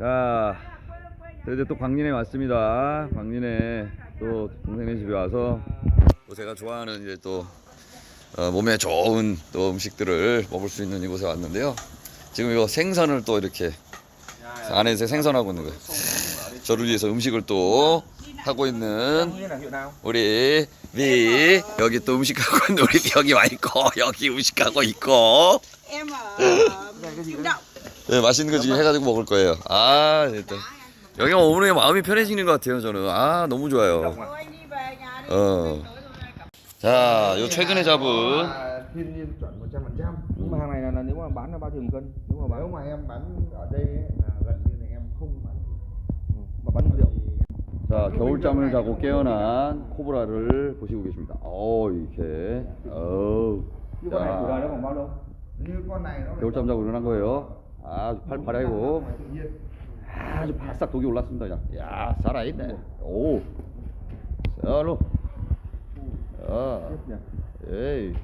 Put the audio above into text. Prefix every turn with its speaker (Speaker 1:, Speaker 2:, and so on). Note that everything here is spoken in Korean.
Speaker 1: 자, 저 이제 또 광진에 왔습니다. 광진에 또 동생네 집에 와서 또 제가 좋아하는 이제 또 어, 몸에 좋은 또 음식들을 먹을 수 있는 이곳에 왔는데요. 지금 이거 생선을 또 이렇게 안에서 생선하고 있는 거예요. 저를 위해서 음식을 또 하고 있는? 우리 미 여기 또 음식하고 있는 우리 미 여기 와 있고 여기 음식하고 있고 네, 맛있는 거 지금 해가지고 먹을 거예요. 아, 일단 여기 오늘 마음이 편해지는 것 같아요. 저는 아 너무 좋아요. 어. 자, 요 최근에 잡은
Speaker 2: À, thiên nhiên chuẩn 100% nhưng mà hàng này là, là nếu mà bán là bao nhiêu một cân nếu mà bán
Speaker 3: nếu mà em bán ở đây ấy, là gần như là em không bán thịt.
Speaker 2: ừ, mà bán nguyên liệu
Speaker 1: 자 겨울잠을 자고 깨어난 코브라를 보시고 계십니다. 어 이렇게 어.
Speaker 2: như con này tuổi đời
Speaker 1: 자
Speaker 2: nó còn bao lâu
Speaker 3: như con này nó phải
Speaker 1: 겨울잠 자고 일어난 거예요. 아주 팔팔하고 아주 바싹 독이 올랐습니다. 그냥. 야 살아있네. 오. 자, 로. 아. 에이.